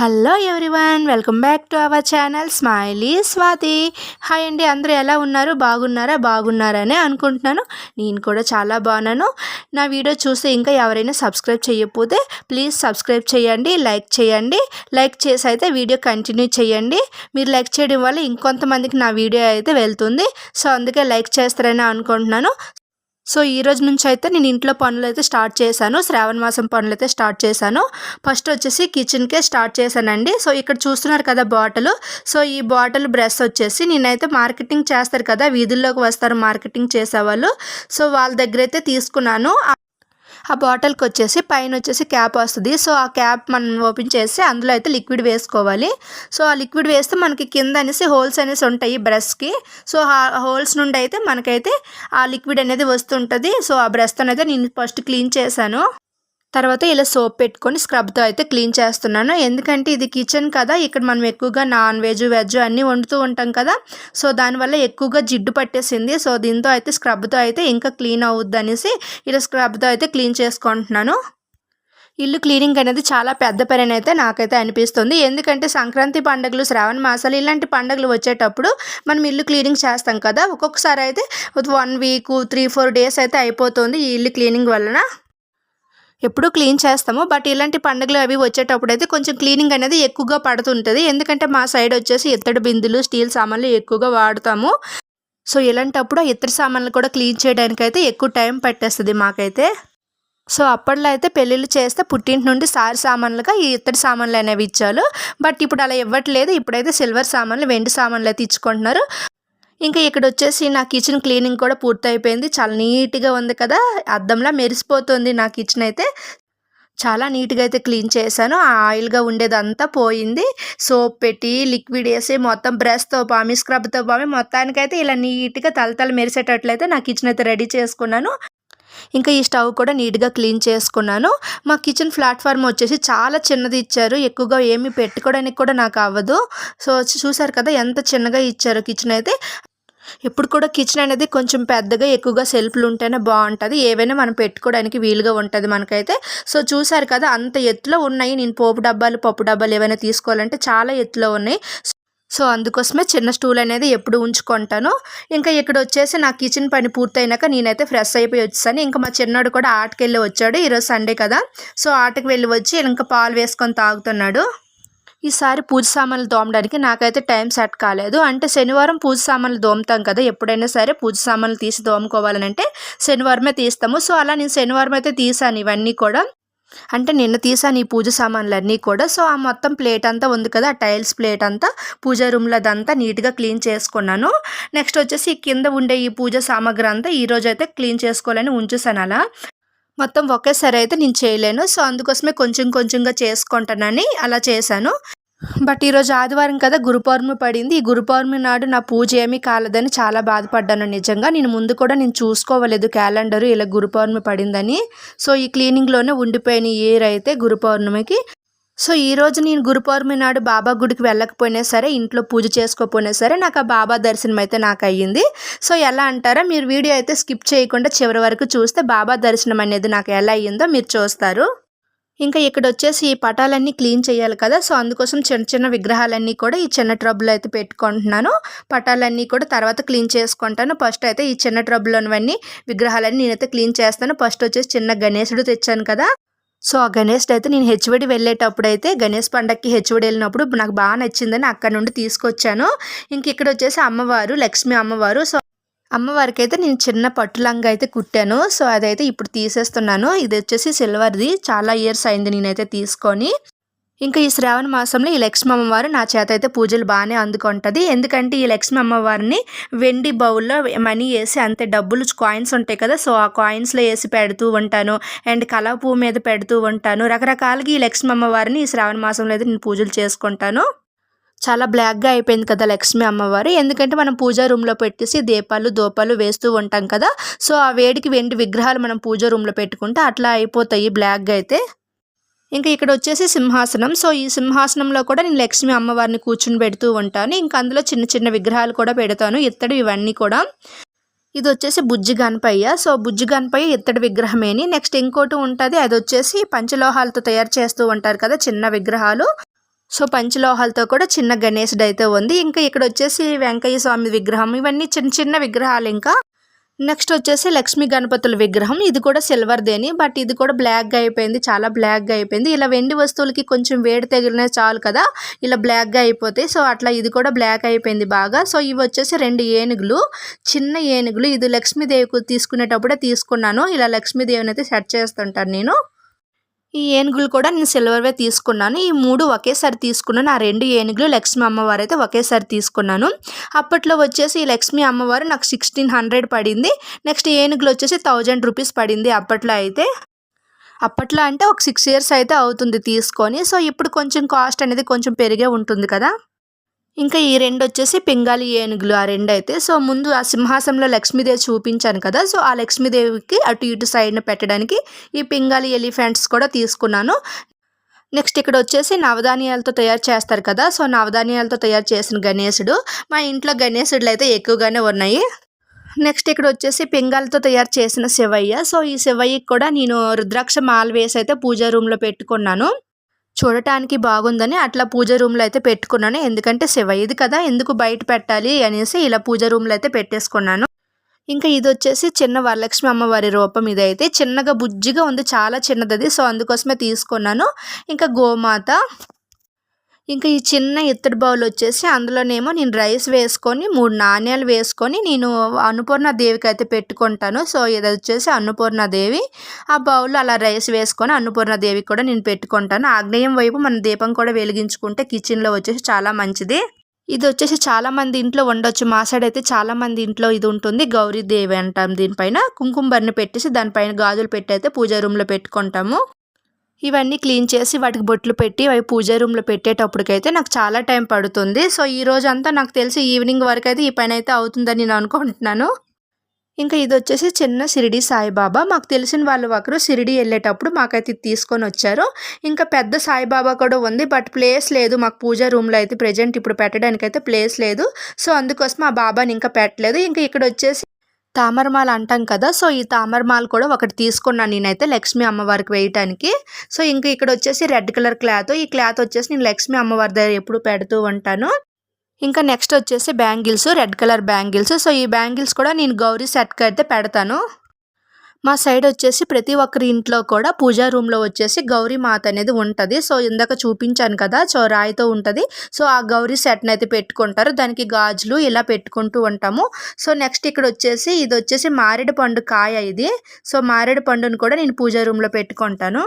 Hello everyone welcome back to our channel smiley Swathi. Hi అండి అందరూ ఎలా ఉన్నారు? బాగున్నారా? బాగున్నారనే అనుకుంటున్నాను. నేను కూడా చాలా బాగున్నాను. నా వీడియో చూస్తే ఇంకా ఎవరైనా సబ్స్క్రైబ్ చేయకపోతే ప్లీజ్ సబ్స్క్రైబ్ చేయండి లైక్ చేయండి. లైక్ చేసి అయితే వీడియో కంటిన్యూ చేయండి. మీరు లైక్ చేయడం వల్ల ఇంకొంతమందికి నా వీడియో అయితే వెళ్తుంది. సో అందుకే లైక్ చేస్తారని అనుకుంటున్నాను. సో ఈ రోజు నుంచి అయితే నేను ఇంట్లో పనులు అయితే స్టార్ట్ చేశాను. శ్రావణ మాసం పనులు అయితే స్టార్ట్ చేశాను. ఫస్ట్ వచ్చేసి కిచెన్కే స్టార్ట్ చేశానండి. సో ఇక్కడ చూస్తున్నారు కదా బాటిల్. సో ఈ బాటిల్ బ్రష్ వచ్చేసి నేనైతే మార్కెటింగ్ చేస్తారు కదా వీధుల్లోకి వస్తారు మార్కెటింగ్ చేసేవాళ్ళు. సో వాళ్ళ దగ్గర అయితే తీసుకున్నాను. ఆ బాటిల్కి వచ్చేసి పైన వచ్చేసి క్యాప్ వస్తుంది. సో ఆ క్యాప్ మనం ఓపెన్ చేసి అందులో అయితే లిక్విడ్ వేసుకోవాలి. సో ఆ లిక్విడ్ వేస్తే మనకి కింద అనేసి హోల్స్ అనేసి ఉంటాయి బ్రష్కి. సో ఆ హోల్స్ నుండి అయితే మనకైతే ఆ లిక్విడ్ అనేది వస్తుంటుంది. సో ఆ బ్రష్తో అయితే నేను ఫస్ట్ క్లీన్ చేశాను. తర్వాత ఇలా సోప్ పెట్టుకొని స్క్రబ్తో అయితే క్లీన్ చేస్తున్నాను. ఎందుకంటే ఇది కిచెన్ కదా ఇక్కడ మనం ఎక్కువగా నాన్ వెజ్ వెజ్ అన్నీ వండుతూ ఉంటాం కదా. సో దానివల్ల ఎక్కువగా జిడ్డు పట్టేసింది. సో దీంతో అయితే స్క్రబ్తో అయితే ఇంకా క్లీన్ అవుద్ది అనేసి ఇలా స్క్రబ్తో అయితే క్లీన్ చేసుకుంటున్నాను. ఇల్లు క్లీనింగ్ అనేది చాలా పెద్ద పని అయితే నాకైతే అనిపిస్తుంది. ఎందుకంటే సంక్రాంతి పండుగలు శ్రావణ మాసాలు ఇలాంటి పండుగలు వచ్చేటప్పుడు మనం ఇల్లు క్లీనింగ్ చేస్తాం కదా. ఒక్కొక్కసారి అయితే one week three four days అయితే అయిపోతుంది ఈ ఇల్లు క్లీనింగ్ వలన. ఎప్పుడూ క్లీన్ చేస్తాము బట్ ఇలాంటి పండుగలు అవి వచ్చేటప్పుడు అయితే కొంచెం క్లీనింగ్ అనేది ఎక్కువగా పడుతుంటుంది. ఎందుకంటే మా సైడ్ వచ్చేసి ఇత్తడి బిందులు స్టీల్ సామాన్లు ఎక్కువగా వాడతాము. సో ఇలాంటప్పుడు ఇత్తడి సామాన్లు కూడా క్లీన్ చేయడానికి అయితే ఎక్కువ టైం పట్టేస్తుంది మాకైతే. సో అప్పట్లో అయితే పెళ్ళిళ్ళు చేస్తే పుట్టింటి నుండి సారి సామాన్లుగా ఈ ఇత్తడి సామాన్లు అనేవి ఇచ్చారు. బట్ ఇప్పుడు అలా ఇవ్వట్లేదు. ఇప్పుడైతే సిల్వర్ సామాన్లు వెండి సామాన్లు అయితే ఇచ్చుకుంటున్నారు. ఇంకా ఇక్కడ వచ్చేసి నా కిచెన్ క్లీనింగ్ కూడా పూర్తయిపోయింది. చాలా నీట్గా ఉంది కదా. అద్దంలా మెరిసిపోతుంది నా కిచెన్ అయితే. చాలా నీట్గా అయితే క్లీన్ చేశాను. ఆ ఆయిల్గా ఉండేదంతా పోయింది. సోప్ పెట్టి లిక్విడ్ వేసి మొత్తం బ్రష్తో పామి స్క్రబ్తో పామి మొత్తానికైతే ఇలా నీట్గా తలతల మెరిసేటట్లయితే నా కిచెన్ అయితే రెడీ చేసుకున్నాను. ఇంకా ఈ స్టవ్ కూడా నీట్గా క్లీన్ చేసుకున్నాను. మా కిచెన్ ప్లాట్ఫామ్ వచ్చేసి చాలా చిన్నది ఇచ్చారు. ఎక్కువగా ఏమి పెట్టుకోవడానికి కూడా నాకు అవ్వదు. సో చూసారు కదా ఎంత చిన్నగా ఇచ్చారు కిచెన్ అయితే. ఇప్పుడు కూడా కిచెన్ అనేది కొంచెం పెద్దగా ఎక్కువగా సెల్ఫ్లు ఉంటేనే బాగుంటుంది. ఏవైనా మనం పెట్టుకోవడానికి వీలుగా ఉంటుంది మనకైతే. సో చూసారు కదా అంత ఎత్తులో ఉన్నాయి. నేను పోపు డబ్బాలు పప్పు డబ్బాలు ఏవైనా తీసుకోవాలంటే చాలా ఎత్తులో ఉన్నాయి. సో అందుకోసమే చిన్న స్టూల్ అనేది ఎప్పుడు ఉంచుకుంటాను. ఇంకా ఇక్కడ వచ్చేసి నా కిచెన్ పని పూర్తయినాక నేనైతే ఫ్రెష్ అయిపోయి వచ్చాను ఇంకా మా చిన్నోడు కూడా ఆటకి వెళ్ళి వచ్చాడు. ఈరోజు సండే కదా. సో ఆటకి వెళ్ళి వచ్చి ఇంకా పాలు వేసుకొని తాగుతున్నాడు. ఈసారి పూజ సామాన్లు దోమడానికి నాకైతే టైం సెట్ కాలేదు. అంటే శనివారం పూజ సామాన్లు దోమతాం కదా ఎప్పుడైనా సరే పూజ సామాన్లు తీసి దోముకోవాలని అంటే శనివారమే తీస్తాము. సో అలా నేను శనివారం అయితే తీసాను ఇవన్నీ కూడా. అంటే నిన్న తీసాను ఈ పూజ సామాన్లు అన్నీ కూడా. సో ఆ మొత్తం ప్లేట్ అంతా ఉంది కదా ఆ టైల్స్ ప్లేట్ అంతా పూజ రూమ్లో అదంతా నీట్గా క్లీన్ చేసుకున్నాను. నెక్స్ట్ వచ్చేసి కింద ఉండే ఈ పూజ సామాగ్రి అంతా ఈరోజు అయితే క్లీన్ చేసుకోవాలని ఉంచేసాను అలా. మొత్తం ఒకేసారి అయితే నేను చేయలేను. సో అందుకోసమే కొంచెం కొంచెంగా చేసుకుంటానని అలా చేశాను. బట్ ఈరోజు ఆదివారం కదా గురు పౌర్ణమి పడింది. ఈ గురు పౌర్ణమి నాడు నా పూజ ఏమీ కాలేదని చాలా బాధపడ్డాను నిజంగా. నేను ముందు కూడా నేను చూసుకోవలేదు క్యాలెండరు ఇలా గురు పౌర్ణమి పడిందని. సో ఈ క్లీనింగ్లోనే ఉండిపోయిన ఇయర్ అయితే గురు పౌర్ణమికి సో ఈరోజు నేను గురు పౌర్ణమి నాడు బాబా గుడికి వెళ్ళకపోయినా సరే ఇంట్లో పూజ చేసుకోకపోయినా సరే నాకు ఆ బాబా దర్శనం అయితే నాకు అయ్యింది. సో ఎలా అంటారా మీరు వీడియో అయితే స్కిప్ చేయకుండా చివరి వరకు చూస్తే బాబా దర్శనం అనేది నాకు ఎలా అయ్యిందో మీరు చూస్తారు. ఇంకా ఇక్కడ వచ్చేసి ఈ పటాలన్నీ క్లీన్ చేయాలి కదా సో అందుకోసం చిన్న చిన్న విగ్రహాలన్నీ కూడా ఈ చిన్న ట్రబుల్ అయితే పెట్టుకుంటున్నాను. పటాలన్నీ కూడా తర్వాత క్లీన్ చేసుకుంటాను. ఫస్ట్ అయితే ఈ చిన్న ట్రబుల్లోనివన్నీ విగ్రహాలన్నీ నేనైతే క్లీన్ చేస్తాను. ఫస్ట్ వచ్చేసి చిన్న గణేశుడు తెచ్చాను కదా సో ఆ గణేష్ అయితే నేను హెచ్వడి వెళ్ళేటప్పుడు అయితే గణేష్ పండగకి హెచ్వడి వెళ్ళినప్పుడు నాకు బాగా నచ్చిందని అక్కడ నుండి తీసుకొచ్చాను. ఇంక ఇక్కడ వచ్చేసి అమ్మవారు లక్ష్మి అమ్మవారు. సో అమ్మవారికి అయితే నేను చిన్న పట్టు లంగా అయితే కుట్టాను. సో అదైతే ఇప్పుడు తీసేస్తున్నాను. ఇది వచ్చేసి సిల్వర్ది. చాలా ఇయర్స్ అయింది నేనైతే తీసుకొని. ఇంకా ఈ శ్రావణ మాసంలో ఈ లక్ష్మి అమ్మవారు నా చేత అయితే పూజలు బాగానే అందుకుంటుంది. ఎందుకంటే ఈ లక్ష్మి అమ్మవారిని వెండి బౌల్లో మనీ వేసి అంతే డబ్బులు కాయిన్స్ ఉంటాయి కదా సో ఆ కాయిన్స్లో వేసి పెడుతూ ఉంటాను. అండ్ కలవ పువ్వు మీద పెడుతూ ఉంటాను. రకరకాలుగా ఈ లక్ష్మి అమ్మవారిని ఈ శ్రావణ మాసంలో అయితే నేను పూజలు చేసుకుంటాను. చాలా బ్లాక్గా అయిపోయింది కదా లక్ష్మి అమ్మవారు. ఎందుకంటే మనం పూజా రూమ్లో పెట్టేసి దీపాలు దోపాలు వేస్తూ ఉంటాం కదా సో ఆ వేడికి వెండి విగ్రహాలు మనం పూజా రూమ్లో పెట్టుకుంటే అట్లా అయిపోతాయి బ్లాక్గా అయితే. ఇంకా ఇక్కడ వచ్చేసి సింహాసనం. సో ఈ సింహాసనంలో కూడా నేను లక్ష్మి అమ్మవారిని కూర్చుని పెడుతూ ఉంటాను. ఇంకా అందులో చిన్న చిన్న విగ్రహాలు కూడా పెడతాను. ఇత్తడి ఇవన్నీ కూడా. ఇది వచ్చేసి బుజ్జి గణపయ్య. సో బుజ్జి గణపయ్య ఇత్తడి విగ్రహమేని. నెక్స్ట్ ఇంకోటి ఉంటుంది. అది వచ్చేసి పంచలోహాలతో తయారు చేస్తూ ఉంటారు కదా చిన్న విగ్రహాలు. సో పంచలోహాలతో కూడా చిన్న గణేశుడు అయితే ఉంది. ఇంకా ఇక్కడ వచ్చేసి వెంకయ్య స్వామి విగ్రహం. ఇవన్నీ చిన్న చిన్న విగ్రహాలు ఇంకా. నెక్స్ట్ వచ్చేసి లక్ష్మీ గణపతుల విగ్రహం. ఇది కూడా సిల్వర్ దేని బట్ ఇది కూడా బ్లాక్గా అయిపోయింది. చాలా బ్లాక్గా అయిపోయింది. ఇలా వెండి వస్తువులకి కొంచెం వేడి తగిలిన చాలు కదా ఇలా బ్లాక్గా అయిపోతాయి. సో అట్లా ఇది కూడా బ్లాక్ అయిపోయింది బాగా. సో ఇవి వచ్చేసి రెండు ఏనుగులు చిన్న ఏనుగులు. ఇది లక్ష్మీదేవికి తీసుకునేటప్పుడే తీసుకున్నాను. ఇలా లక్ష్మీదేవిని అయితే సెట్ చేస్తుంటాను నేను. ఈ ఏనుగులు కూడా నేను సిల్వర్వే తీసుకున్నాను. ఈ మూడు ఒకేసారి తీసుకున్నాను. ఆ రెండు ఏనుగులు లక్ష్మీ అమ్మవారు అయితే ఒకేసారి తీసుకున్నాను. అప్పట్లో వచ్చేసి ఈ లక్ష్మీ అమ్మవారు నాకు సిక్స్టీన్ హండ్రెడ్ పడింది. నెక్స్ట్ ఏనుగులు వచ్చేసి థౌజండ్ రూపీస్ పడింది అప్పట్లో అయితే. అప్పట్లో అంటే ఒక సిక్స్ ఇయర్స్ అయితే అవుతుంది తీసుకొని. సో ఇప్పుడు కొంచెం కాస్ట్ అనేది కొంచెం పెరిగే ఉంటుంది కదా. ఇంకా ఈ రెండు వచ్చేసి పింగాలి ఏనుగులు. ఆ రెండు అయితే సో ముందు ఆ సింహాసనంలో లక్ష్మీదేవి చూపించాను కదా సో ఆ లక్ష్మీదేవికి అటు ఇటు సైడ్ను పెట్టడానికి ఈ పింగాలి ఎలిఫెంట్స్ కూడా తీసుకున్నాను. నెక్స్ట్ ఇక్కడ వచ్చేసి నవధాన్యాలతో తయారు చేస్తారు కదా సో నవధాన్యాలతో తయారు చేసిన గణేశుడు. మా ఇంట్లో గణేశుడులు అయితే ఎక్కువగానే ఉన్నాయి. నెక్స్ట్ ఇక్కడ వచ్చేసి పింగాలతో తయారు చేసిన శివయ్య. సో ఈ శివయ్యకి కూడా నేను రుద్రాక్ష మాల వేసి అయితే పూజా రూమ్లో పెట్టుకున్నాను. చూడటానికి బాగుందని అట్లా పూజ రూమ్లో అయితే పెట్టుకున్నాను. ఎందుకంటే శివయ్యది కదా ఎందుకు బయట పెట్టాలి అనేసి ఇలా పూజ రూమ్లో అయితే పెట్టేసుకున్నాను. ఇంకా ఇది వచ్చేసి చిన్న వరలక్ష్మి అమ్మవారి రూపం ఇదైతే. చిన్నగా బుజ్జిగా ఉంది చాలా చిన్నది సో అందుకోసమే తీసుకున్నాను. ఇంకా గోమాత ఇంకా ఈ చిన్న ఇత్తడి బౌల్ వచ్చేసి అందులోనేమో నేను రైస్ వేసుకొని మూడు నాణ్యాలు వేసుకొని నేను అన్నపూర్ణ దేవికి అయితే పెట్టుకుంటాను. సో ఇది వచ్చేసి అన్నపూర్ణ దేవి. ఆ బౌల్లో అలా రైస్ వేసుకొని అన్నపూర్ణ దేవికి కూడా నేను పెట్టుకుంటాను. ఆగ్నేయం వైపు మన దీపం కూడా వెలిగించుకుంటే కిచెన్లో వచ్చేసి చాలా మంచిది. ఇది వచ్చేసి చాలామంది ఇంట్లో ఉండొచ్చు. మా సైడ్ అయితే చాలామంది ఇంట్లో ఇది ఉంటుంది. గౌరీదేవి అంటాం దీనిపైన. కుంకుమ బరిని పెట్టేసి దానిపైన గాజులు పెట్టి అయితే పూజా రూమ్లో పెట్టుకుంటాము. ఇవన్నీ క్లీన్ చేసి వాటికి బొట్లు పెట్టి అవి పూజ రూమ్లో పెట్టేటప్పటికైతే నాకు చాలా టైం పడుతుంది. సో ఈ రోజంతా నాకు తెలిసి ఈవినింగ్ వరకు అయితే ఈ పని అయితే అవుతుందని నేను అనుకుంటున్నాను. ఇంకా ఇది వచ్చేసి చిన్న సిరిడి సాయిబాబా. మాకు తెలిసిన వాళ్ళు ఒకరు సిరిడి వెళ్ళేటప్పుడు మాకైతే ఇది తీసుకొని వచ్చారు. ఇంకా పెద్ద సాయిబాబా కూడా ఉంది బట్ ప్లేస్ లేదు. మాకు పూజ రూమ్లో అయితే ప్రజెంట్ ఇప్పుడు పెట్టడానికి అయితే ప్లేస్ లేదు. సో అందుకోసం ఆ బాబాని ఇంకా పెట్టలేదు. ఇంకా ఇక్కడ వచ్చేసి తామరమాల అంటాం కదా సో ఈ తామరమాల కూడా ఒకటి తీసుకున్నాను నేనైతే లక్ష్మీ అమ్మవారికి వేయటానికి. సో ఇంకా ఇక్కడ వచ్చేసి రెడ్ కలర్ క్లాత్ ఈ క్లాత్ వచ్చేసి నేను లక్ష్మీ అమ్మవారి దగ్గర ఎప్పుడు పెడుతూ ఉంటాను. ఇంకా నెక్స్ట్ వచ్చేసి bangles red colour bangles. So ఈ బ్యాంగిల్స్ కూడా నేను గౌరీ సెట్కి అయితే పెడతాను. మా సైడ్ వచ్చేసి ప్రతి ఒక్కరి ఇంట్లో కూడా పూజా రూమ్లో వచ్చేసి గౌరీ మాత అనేది ఉంటుంది. సో ఇందాక చూపించాను కదా సో రాయితో ఉంటుంది. సో ఆ గౌరీ సెట్ని అయితే పెట్టుకుంటారు. దానికి గాజులు ఇలా పెట్టుకుంటూ ఉంటాము. సో నెక్స్ట్ ఇక్కడ వచ్చేసి ఇది వచ్చేసి మారేడు పండు కాయ ఇది. సో మారేడు పండును కూడా నేను పూజా రూమ్లో పెట్టుకుంటాను.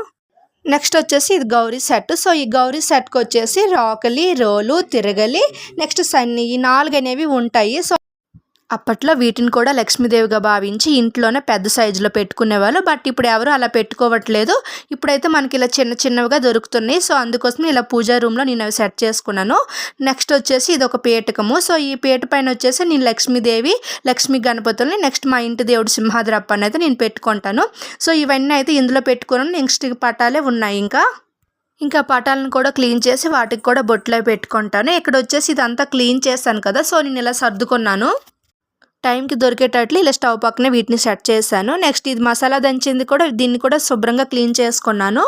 నెక్స్ట్ వచ్చేసి ఇది గౌరీ సెట్. సో ఈ గౌరీ సెట్కి వచ్చేసి రాకలి రోలు తిరగలి నెక్స్ట్ సన్ని ఈ నాలుగు అనేవి ఉంటాయి. సో అప్పట్లో వీటిని కూడా లక్ష్మీదేవిగా భావించి ఇంట్లోనే పెద్ద సైజులో పెట్టుకునేవాళ్ళు బట్ ఇప్పుడు ఎవరు అలా పెట్టుకోవట్లేదు. ఇప్పుడైతే మనకి ఇలా చిన్న చిన్నవిగా దొరుకుతున్నాయి. సో అందుకోసం ఇలా పూజా రూమ్లో నేను అవి సెట్ చేసుకున్నాను. నెక్స్ట్ వచ్చేసి ఇది ఒక పీటకము. సో ఈ పీట పైన వచ్చేసి నేను లక్ష్మీదేవి లక్ష్మీ గణపతుల్ని నెక్స్ట్ మా ఇంటి దేవుడు సింహాద్రప్ప అయితే నేను పెట్టుకుంటాను. సో ఇవన్నీ అయితే ఇందులో పెట్టుకున్నాను. నెక్స్ట్ పటాలే ఉన్నాయి ఇంకా. ఇంకా పటాలను కూడా క్లీన్ చేసి వాటికి కూడా బొట్లో పెట్టుకుంటాను. ఇక్కడ వచ్చేసి ఇదంతా క్లీన్ చేస్తాను కదా. సో నేను ఇలా సర్దుకున్నాను. టైంకి దొరికేటట్లు ఇలా స్టవ్ పక్కన వీటిని సెట్ చేశాను. నెక్స్ట్ ఇది మసాలా దంచింది కూడా దీన్ని కూడా శుభ్రంగా క్లీన్ చేసుకున్నాను.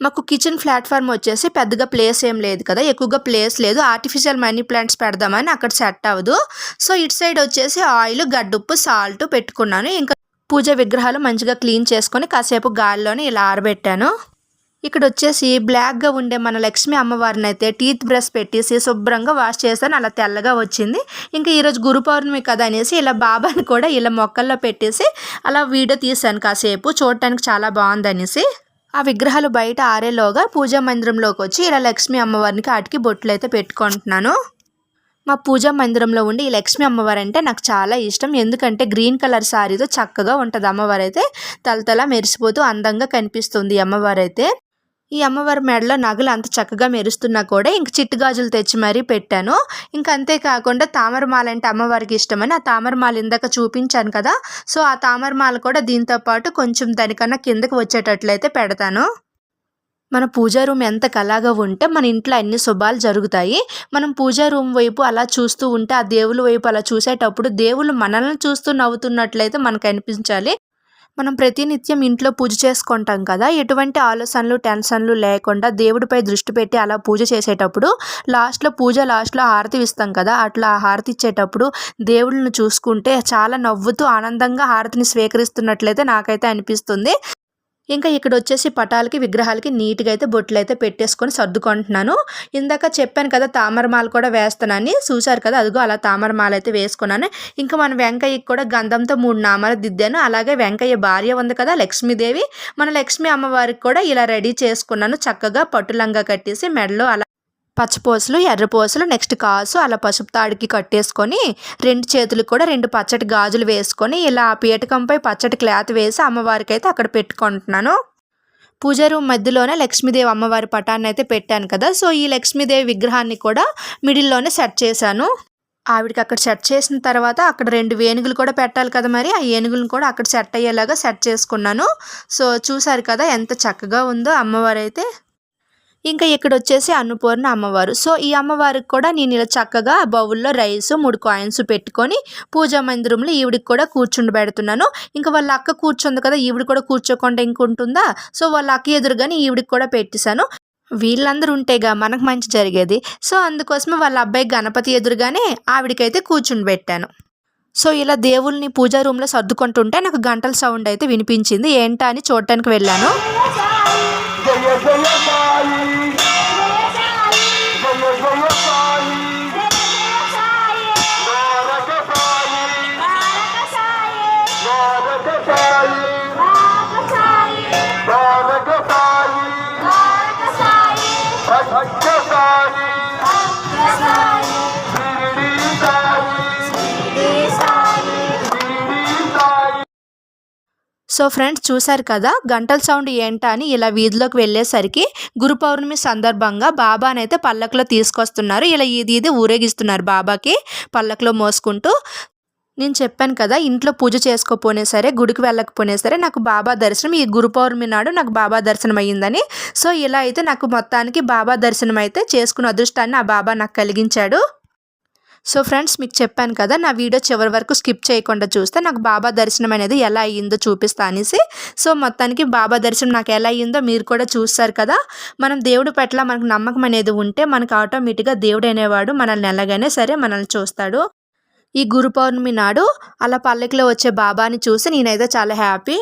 మాకు కిచెన్ ప్లాట్ఫామ్ వచ్చేసి పెద్దగా ప్లేస్ ఏం లేదు కదా ఎక్కువగా ప్లేస్ లేదు. ఆర్టిఫిషియల్ మనీ ప్లాంట్స్ పెడదామని అక్కడ సెట్ అవ్వదు. సో ఇటు సైడ్ వచ్చేసి ఆయిల్ గడ్డుప్పు సాల్ట్ పెట్టుకున్నాను. ఇంకా పూజ విగ్రహాలు మంచిగా క్లీన్ చేసుకొని కాసేపు గాలిలోనే ఇలా ఆరబెట్టాను. ఇక్కడ వచ్చేసి బ్లాక్గా ఉండే మన లక్ష్మీ అమ్మవారిని అయితే టీత్ బ్రష్ పెట్టేసి శుభ్రంగా వాష్ చేశాను. అలా తెల్లగా వచ్చింది. ఇంకా ఈరోజు గురు పౌర్ణమి కదా అనేసి ఇలా బాబాని కూడా ఇలా మొక్కల్లో పెట్టేసి అలా వీడియో తీశాను కాసేపు. చూడటానికి చాలా బాగుందనేసి ఆ విగ్రహాలు బయట ఆరేలోగా పూజా మందిరంలోకి వచ్చి ఇలా లక్ష్మీ అమ్మవారికి ఆటికి బొట్లు అయితే పెట్టుకుంటున్నాను. మా పూజా మందిరంలో ఉండి ఈ లక్ష్మీ అమ్మవారు అంటే నాకు చాలా ఇష్టం. ఎందుకంటే గ్రీన్ కలర్ శారీతో చక్కగా ఉంటుంది అమ్మవారు అయితే తలతల మెరిసిపోతూ అందంగా కనిపిస్తుంది అమ్మవారు అయితే ఈ అమ్మవారి మెడలో నగలు అంత చక్కగా మెరుస్తున్నా కూడా ఇంక చిట్టు గాజులు తెచ్చి మరీ పెట్టాను. ఇంక అంతేకాకుండా తామరమాల అంటే అమ్మవారికి ఇష్టమని ఆ తామరమాల ఇందాక చూపించాను కదా సో ఆ తామరమాల కూడా దీంతో పాటు కొంచెం దానికన్నా కిందకి వచ్చేటట్లయితే పెడతాను. మన పూజా రూమ్ ఎంత కలాగా ఉంటే మన ఇంట్లో అన్ని శుభాలు జరుగుతాయి. మనం పూజా రూమ్ వైపు అలా చూస్తూ ఉంటే ఆ దేవుళ్ళ వైపు అలా చూసేటప్పుడు దేవుళ్ళు మనల్ని చూస్తూ నవ్వుతున్నట్లయితే మనకు అనిపించాలి. మనం ప్రతినిత్యం ఇంట్లో పూజ చేసుకుంటాం కదా ఎటువంటి ఆలోచనలు టెన్షన్లు లేకుండా దేవుడిపై దృష్టి పెట్టి అలా పూజ చేసేటప్పుడు లాస్ట్లో పూజ లాస్ట్లో హారతి ఇస్తాం కదా అట్లా ఆ హారతి ఇచ్చేటప్పుడు దేవుళ్ళని చూసుకుంటే చాలా నవ్వుతూ ఆనందంగా హారతిని స్వీకరిస్తున్నట్లయితే నాకైతే అనిపిస్తుంది. ఇంకా ఇక్కడ వచ్చేసి పటాలకి విగ్రహాలకి నీట్గా అయితే బొట్లు అయితే పెట్టేసుకొని సర్దుకుంటున్నాను. ఇందాక చెప్పాను కదా తామరమాల కూడా వేస్తానని చూశారు కదా అదిగో అలా తామరమాల అయితే వేసుకున్నాను. ఇంకా మన వెంకయ్యకి కూడా గంధంతో మూడు నామాలు దిద్దాను. అలాగే వెంకయ్య భార్య ఉంది కదా లక్ష్మీదేవి మన లక్ష్మీ అమ్మవారికి కూడా ఇలా రెడీ చేసుకున్నాను. చక్కగా పట్టులంగా కట్టేసి మెడలో అలా పచ్చపోసలు ఎర్రపోసలు నెక్స్ట్ కాసు అలా పసుపు తాడికి కట్టేసుకొని రెండు చేతులకు కూడా రెండు పచ్చటి గాజులు వేసుకొని ఇలా ఆ పీటకంపై పచ్చటి క్లాత్ వేసి అమ్మవారికి అయితే అక్కడ పెట్టుకుంటున్నాను. పూజ రూమ్ మధ్యలోనే లక్ష్మీదేవి అమ్మవారి పటాన్ని అయితే పెట్టాను కదా సో ఈ లక్ష్మీదేవి విగ్రహాన్ని కూడా మిడిల్లోనే సెట్ చేశాను. ఆవిడకి అక్కడ సెట్ చేసిన తర్వాత అక్కడ రెండు వేణుగులు కూడా పెట్టాలి కదా మరి ఆ ఏనుగులను కూడా అక్కడ సెట్ అయ్యేలాగా సెట్ చేసుకున్నాను. సో చూసారు కదా ఎంత చక్కగా ఉందో అమ్మవారు అయితే. ఇంకా ఇక్కడ వచ్చేసి అన్నపూర్ణ అమ్మవారు. సో ఈ అమ్మవారికి కూడా నేను ఇలా చక్కగా బౌల్లో రైస్ మూడు కాయిన్స్ పెట్టుకొని పూజా మందిరంలో ఈవిడికి కూడా కూర్చుండి పెడుతున్నాను. ఇంకా వాళ్ళ అక్క కూర్చుంది కదా ఈవిడ కూడా కూర్చోకుండా ఇంకుంటుందా? సో వాళ్ళ అక్క ఎదురుగానే ఈవిడికి కూడా పెట్టేశాను. వీళ్ళందరూ ఉంటేగా మనకు మంచి జరిగేది. సో అందుకోసమే వాళ్ళ అబ్బాయి గణపతి ఎదురుగానే ఆవిడకైతే కూర్చుని పెట్టాను. సో ఇలా దేవుల్ని పూజా రూమ్లో సర్దుకుంటుంటే నాకు గంటల సౌండ్ అయితే వినిపించింది. ఏంటా అని చూడటానికి వెళ్ళాను. జయ జయ సాయి సో ఫ్రెండ్స్ చూశారు కదా? గంటల సౌండ్ ఏంటా అని ఇలా వీధిలోకి వెళ్ళేసరికి గురు పౌర్ణమి సందర్భంగా బాబానైతే పల్లకులో తీసుకొస్తున్నారు. ఇలా ఇది ఇది ఊరేగిస్తున్నారు బాబాకి పల్లకులో మోసుకుంటూ. నేను చెప్పాను కదా ఇంట్లో పూజ చేసుకోపోయినా సరే గుడికి వెళ్ళకపోయినా సరే నాకు బాబా దర్శనం ఈ గురు పౌర్ణమి నాడు నాకు బాబా దర్శనం అయ్యిందని. సో ఇలా అయితే నాకు మొత్తానికి బాబా దర్శనం అయితే చేసుకున్న అదృష్టాన్ని ఆ బాబా నాకు కలిగించాడు. సో ఫ్రెండ్స్ మీకు చెప్పాను కదా నా వీడియో చివరి వరకు స్కిప్ చేయకుండా చూస్తే నాకు బాబా దర్శనం అనేది ఎలా అయ్యిందో చూపిస్తా అనేసి. సో మొత్తానికి బాబా దర్శనం నాకు ఎలా అయ్యిందో మీరు కూడా చూస్తారు కదా. మనం దేవుడి పట్ల మనకు నమ్మకం అనేది ఉంటే మనకు ఆటోమేటిక్గా దేవుడు అనేవాడు మనల్ని ఎలాగైనా సరే మనల్ని చూస్తాడు. ఈ గురు పౌర్ణమి నాడు అలా పల్లెకిలో వచ్చే బాబాని చూసి నేనైతే చాలా హ్యాపీ.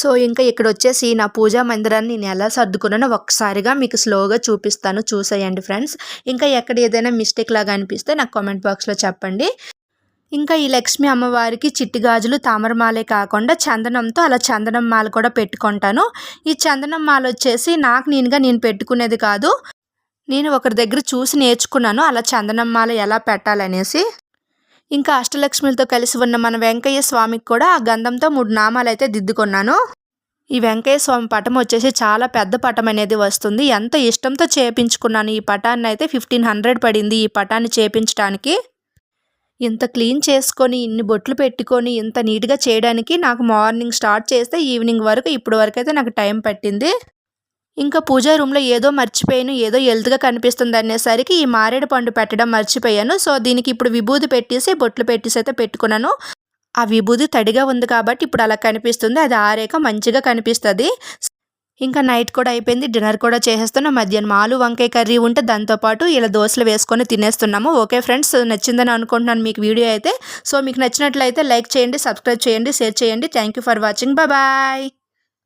సో ఇంకా ఇక్కడ వచ్చేసి నా పూజా మందిరాన్ని నేను ఎలా సర్దుకున్నానో ఒక్కసారిగా మీకు స్లోగా చూపిస్తాను. చూసేయండి ఫ్రెండ్స్. ఇంకా ఎక్కడ ఏదైనా మిస్టేక్ లాగా అనిపిస్తే నాకు కామెంట్ బాక్స్లో చెప్పండి. ఇంకా ఈ లక్ష్మి అమ్మవారికి చిట్టి గాజులు తామరమాలే కాకుండా చందనంతో అలా చందనం మాల కూడా పెట్టుకుంటాను. ఈ చందనం మాల వచ్చేసి నాకు నేనుగా నేను పెట్టుకునేది కాదు. నేను ఒకరి దగ్గర చూసి నేర్చుకున్నాను అలా చందనం మాల ఎలా పెట్టాలనేసి. ఇంకా అష్టలక్ష్మిలతో కలిసి ఉన్న మన వెంకయ్య స్వామికి కూడా ఆ గంధంతో మూడు నామాలు అయితే దిద్దుకున్నాను. ఈ వెంకయ్య స్వామి పటం వచ్చేసి చాలా పెద్ద పటం అనేది వస్తుంది. ఎంత ఇష్టంతో చేపించుకున్నాను ఈ పటాన్ని అయితే ఫిఫ్టీన్ హండ్రెడ్ పడింది ఈ పటాన్ని చేపించడానికి ఇంత క్లీన్ చేసుకొని ఇన్ని బొట్లు పెట్టుకొని ఇంత నీట్గా చేయడానికి నాకు మార్నింగ్ స్టార్ట్ చేస్తే ఈవినింగ్ వరకు ఇప్పుడు వరకు అయితే నాకు టైం పట్టింది. ఇంకా పూజా రూమ్లో ఏదో మర్చిపోయాను ఏదో ఎల్త్గా కనిపిస్తుంది అనేసరికి ఈ మారేడు పండు పెట్టడం మర్చిపోయాను. సో దీనికి ఇప్పుడు విభూది పెట్టేసి బొట్లు పెట్టేసి అయితే పెట్టుకున్నాను. ఆ విభూది తడిగా ఉంది కాబట్టి ఇప్పుడు అలా కనిపిస్తుంది. అది ఆరేక మంచిగా కనిపిస్తుంది. ఇంకా నైట్ కూడా అయిపోయింది డిన్నర్ కూడా చేసేస్తున్నాం. మధ్యాహ్నం ఆలు వంకాయ కర్రీ ఉంటే దాంతోపాటు ఇలా దోశలు వేసుకొని తినేస్తున్నాము. ఓకే ఫ్రెండ్స్ నచ్చిందని అనుకుంటున్నాను మీకు వీడియో అయితే. సో మీకు నచ్చినట్లయితే లైక్ చేయండి సబ్స్క్రైబ్ చేయండి షేర్ చేయండి. Thank you for watching. Bye.